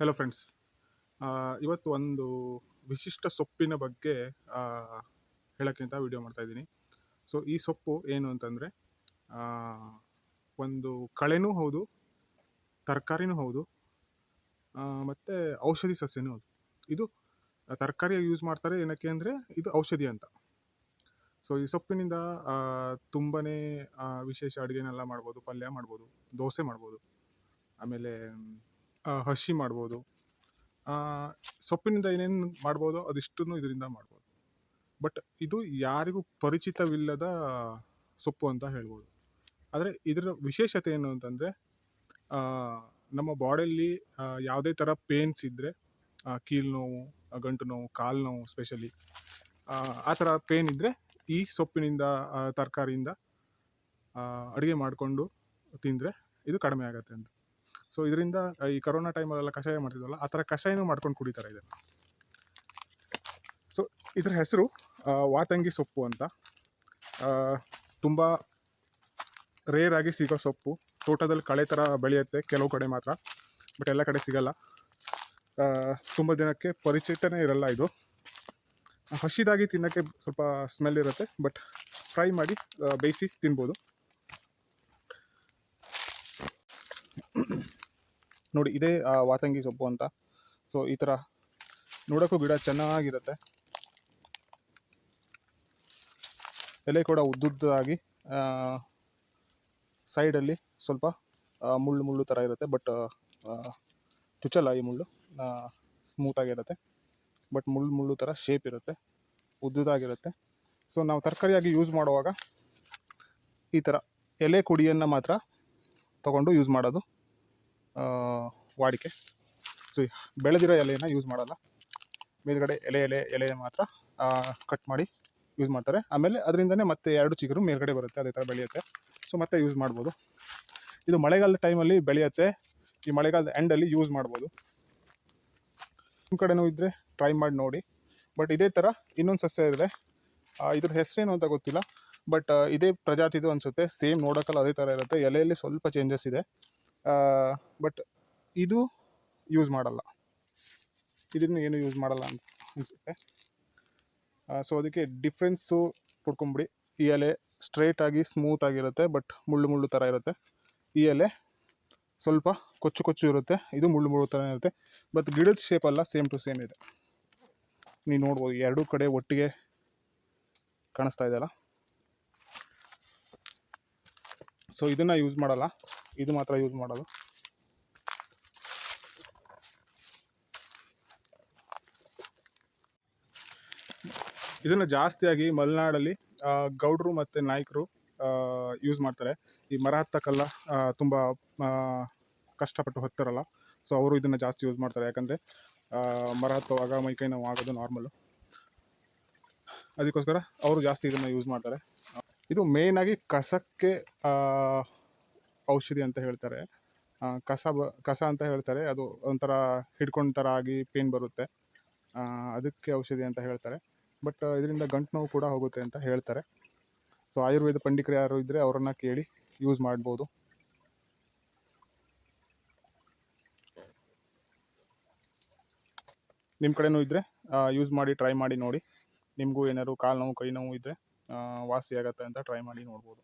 Hello friends ಇವತ್ತು ಒಂದು ವಿಶಿಷ್ಟ ಸೊಪ್ಪಿನ ಬಗ್ಗೆ ಹೇಳೋಕ್ಕಿಂತ ವಿಡಿಯೋ ಮಾಡ್ತಾ ಇದ್ದೀನಿ. ಸೊ ಈ ಸೊಪ್ಪು ಏನು ಅಂತಂದರೆ ಒಂದು ಕಳೆನೂ ಹೌದು, ತರಕಾರಿನೂ ಹೌದು ಮತ್ತು ಔಷಧಿ ಸಸ್ಯನೂ ಹೌದು. ಇದು ತರಕಾರಿಯಾಗಿ ಯೂಸ್ ಮಾಡ್ತಾರೆ, ಏನಕ್ಕೆ ಅಂದರೆ ಇದು ಔಷಧಿ ಅಂತ. ಸೊ ಈ ಸೊಪ್ಪಿನಿಂದ ತುಂಬಾ ವಿಶೇಷ ಅಡುಗೆನೆಲ್ಲ ಮಾಡ್ಬೋದು, ಪಲ್ಯ ಮಾಡ್ಬೋದು, ದೋಸೆ ಮಾಡ್ಬೋದು. ಆಮೇಲೆ ಹಸಿ ಮಾಡ್ಬೋದು. ಸೊಪ್ಪಿನಿಂದ ಏನೇನು ಮಾಡ್ಬೋದು ಅದಿಷ್ಟನ್ನು ಇದರಿಂದ ಮಾಡ್ಬೋದು. ಬಟ್ ಇದು ಯಾರಿಗೂ ಪರಿಚಿತವಿಲ್ಲದ ಸೊಪ್ಪು ಅಂತ ಹೇಳ್ಬೋದು. ಆದರೆ ಇದರ ವಿಶೇಷತೆ ಏನು ಅಂತಂದರೆ ನಮ್ಮ ಬಾಡಿಯಲ್ಲಿ ಯಾವುದೇ ಥರ ಪೇನ್ಸ್ ಇದ್ದರೆ ಕೀಲು ನೋವು, ಗಂಟು ನೋವು, ಕಾಲು ನೋವು ಸ್ಪೆಷಲಿ, ಆ ಥರ ಪೇನ್ ಇದ್ದರೆ ಈ ಸೊಪ್ಪಿನಿಂದ ತರಕಾರಿಯಿಂದ ಅಡುಗೆ ಮಾಡಿಕೊಂಡು ತಿಂದರೆ ಇದು ಕಡಿಮೆ ಆಗುತ್ತೆ ಅಂತ. ಸೊ ಇದರಿಂದ ಈ ಕರೋನಾ ಟೈಮಲ್ಲೆಲ್ಲ ಕಷಾಯ ಮಾಡ್ತಿದ್ವಲ್ಲ, ಆ ಥರ ಕಷಾಯನೂ ಮಾಡ್ಕೊಂಡು ಕುಡಿತಾರೆ ಇದನ್ನು. ಸೊ ಇದ್ರ ಹೆಸರು ವಾತಂಗಿ ಸೊಪ್ಪು ಅಂತ. ತುಂಬ ರೇರ್ ಆಗಿ ಸಿಗೋ ಸೊಪ್ಪು. ತೋಟದಲ್ಲಿ ಕಳೆ ಥರ ಬೆಳೆಯುತ್ತೆ, ಕೆಲವು ಕಡೆ ಮಾತ್ರ ಬಟ್ ಎಲ್ಲ ಕಡೆ ಸಿಗಲ್ಲ. ತುಂಬ ದಿನಕ್ಕೆ ಪರಿಚಿತನೇ ಇರಲ್ಲ ಇದು. ಹಸಿದಾಗಿ ತಿನ್ನೋಕ್ಕೆ ಸ್ವಲ್ಪ ಸ್ಮೆಲ್ ಇರುತ್ತೆ ಬಟ್ ಫ್ರೈ ಮಾಡಿ ಬೇಯಿಸಿ ತಿನ್ಬೋದು. ನೋಡಿ ಇದೇ ವಾತಂಗಿ ಸೊಪ್ಪು ಅಂತ. ಸೊ ಈ ಥರ ನೋಡೋಕ್ಕೂ ಗಿಡ ಚೆನ್ನಾಗಿರುತ್ತೆ. ಎಲೆ ಕೂಡ ಉದ್ದುದ್ದಾಗಿ ಸೈಡಲ್ಲಿ ಸ್ವಲ್ಪ ಮುಳ್ಳು ಮುಳ್ಳು ಥರ ಇರುತ್ತೆ. ಬಟ್ ಚುಚ್ಚಲ್ಲ ಈ ಮುಳ್ಳು. ಸ್ಮೂತಾಗಿರುತ್ತೆ ಬಟ್ ಮುಳ್ಳು ಮುಳ್ಳು ಥರ ಶೇಪ್ ಇರುತ್ತೆ. ಉದ್ದುದಾಗಿರುತ್ತೆ ಸೊ ನಾವು ತರಕಾರಿಯಾಗಿ ಯೂಸ್ ಮಾಡುವಾಗ ಈ ಥರ ಎಲೆ ಕುಡಿಯನ್ನು ಮಾತ್ರ ತಗೊಂಡು ಯೂಸ್ ಮಾಡೋದು ವಾಡಿಕೆ. ಸೊ ಬೆಳೆದಿರೋ ಎಲೆಯನ್ನು ಯೂಸ್ ಮಾಡಲ್ಲ. ಮೇಲ್ಗಡೆ ಎಲೆ ಎಲೆ ಎಲೆ ಮಾತ್ರ ಕಟ್ ಮಾಡಿ ಯೂಸ್ ಮಾಡ್ತಾರೆ. ಆಮೇಲೆ ಅದರಿಂದನೇ ಮತ್ತೆ ಎರಡು ಚಿಗುರು ಮೇಲ್ಗಡೆ ಬರುತ್ತೆ, ಅದೇ ಥರ ಬೆಳೆಯುತ್ತೆ. ಸೊ ಮತ್ತೆ ಯೂಸ್ ಮಾಡ್ಬೋದು. ಇದು ಮಳೆಗಾಲದ ಟೈಮಲ್ಲಿ ಬೆಳೆಯುತ್ತೆ. ಈ ಮಳೆಗಾಲದ ಎಂಡಲ್ಲಿ ಯೂಸ್ ಮಾಡ್ಬೋದು. ನಿಮ್ಮ ಕಡೆನೂ ಇದ್ದರೆ ಟ್ರೈ ಮಾಡಿ ನೋಡಿ. ಬಟ್ ಇದೇ ಥರ ಇನ್ನೊಂದು ಸಸ್ಯ ಇದೆ ಇದ್ರ ಹೆಸರೇನು ಅಂತ ಗೊತ್ತಿಲ್ಲ. ಬಟ್ ಇದೇ ಪ್ರಜಾತಿದು ಅನಿಸುತ್ತೆ. ಸೇಮ್ ನೋಡೋಕ್ಕಲ್ಲ ಅದೇ ಥರ ಇರುತ್ತೆ. ಎಲೆಯಲ್ಲಿ ಸ್ವಲ್ಪ ಚೇಂಜಸ್ ಇದೆ. ಬಟ್ ಇದು ಯೂಸ್ ಮಾಡಲ್ಲ. ಇದನ್ನು ಏನು ಯೂಸ್ ಮಾಡಲ್ಲ ಅಂತ ಅನಿಸುತ್ತೆ. ಸೊ ಅದಕ್ಕೆ ಡಿಫ್ರೆನ್ಸು ಕೊಡ್ಕೊಂಬಿಡಿ ಈ ಎಲೆ ಸ್ಟ್ರೈಟಾಗಿ ಸ್ಮೂತಾಗಿರುತ್ತೆ ಸ್ಮೂತ್ ಆಗಿರುತ್ತೆ ಬಟ್ ಮುಳ್ಳು ಮುಳ್ಳು ಥರ ಇರುತ್ತೆ. ಈ ಎಲೆ ಸ್ವಲ್ಪ ಕೊಚ್ಚು ಕೊಚ್ಚು ಇರುತ್ತೆ, ಇದು ಮುಳ್ಳು ಮುಳ್ಳು ಥರ ಇರುತ್ತೆ. ಬಟ್ ಗಿಡದ ಶೇಪಲ್ಲ ಸೇಮ್ ಟು ಸೇಮ್ ಇದೆ. ನೀವು ನೋಡ್ಬೋದು, ಎರಡೂ ಕಡೆ ಒಟ್ಟಿಗೆ ಕಾಣಿಸ್ತಾ ಇದೆಯಲ್ಲ. ಸೊ ಇದನ್ನು ಯೂಸ್ ಮಾಡಲ್ಲ. ಇದು ಮಾತ್ರ ಯೂಸ್ ಮಾಡೋದು. ಇದನ್ನು ಜಾಸ್ತಿಯಾಗಿ ಮಲೆನಾಡಲ್ಲಿ ಗೌಡರು ಮತ್ತು ನಾಯಕರು ಯೂಸ್ ಮಾಡ್ತಾರೆ. ಈ ಮರ ಹತ್ತಕ್ಕೆಲ್ಲ ತುಂಬ ಕಷ್ಟಪಟ್ಟು ಹೊತ್ತಾರಲ್ಲ. ಸೊ ಅವರು ಇದನ್ನು ಜಾಸ್ತಿ ಯೂಸ್ ಮಾಡ್ತಾರೆ. ಯಾಕಂದರೆ ಮರ ಹತ್ತುವಾಗ ಮೈಕೈ ನೋವು ಆಗೋದು ನಾರ್ಮಲು ಅದಕ್ಕೋಸ್ಕರ ಅವರು ಜಾಸ್ತಿ ಇದನ್ನು ಯೂಸ್ ಮಾಡ್ತಾರೆ. ಇದು ಮೇಯ್ನಾಗಿ ಕಸಕ್ಕೆ ಔಷಧಿ ಅಂತ ಹೇಳ್ತಾರೆ. ಕಸ ಬ, ಕಸ ಅಂತ ಹೇಳ್ತಾರೆ. ಅದು ಒಂಥರ ಹಿಡ್ಕೊಂಡ ಥರ ಆಗಿ ಪೇನ್ ಬರುತ್ತೆ. ಅದಕ್ಕೆ ಔಷಧಿ ಅಂತ ಹೇಳ್ತಾರೆ. ಬಟ್, ಇದರಿಂದ ಗಂಟು ನೋವು ಕೂಡ ಹೋಗುತ್ತೆ ಅಂತ ಹೇಳ್ತಾರೆ. ಸೊ ಆಯುರ್ವೇದ ಪಂಡಿತರು ಯಾರು ಇದ್ದರೆ ಅವರನ್ನು ಕೇಳಿ ಯೂಸ್ ಮಾಡ್ಬೋದು. ನಿಮ್ಮ ಕಡೆನೂ ಇದ್ದರೆ ಯೂಸ್ ಮಾಡಿ ಟ್ರೈ ಮಾಡಿ ನೋಡಿ. ನಿಮಗೂ ಏನಾದ್ರು ಕಾಲು ನೋವು, ಕೈ ನೋವು ಇದ್ದರೆ ವಾಸಿ ಆಗತ್ತೆ ಅಂತ ಟ್ರೈ ಮಾಡಿ ನೋಡ್ಬೋದು.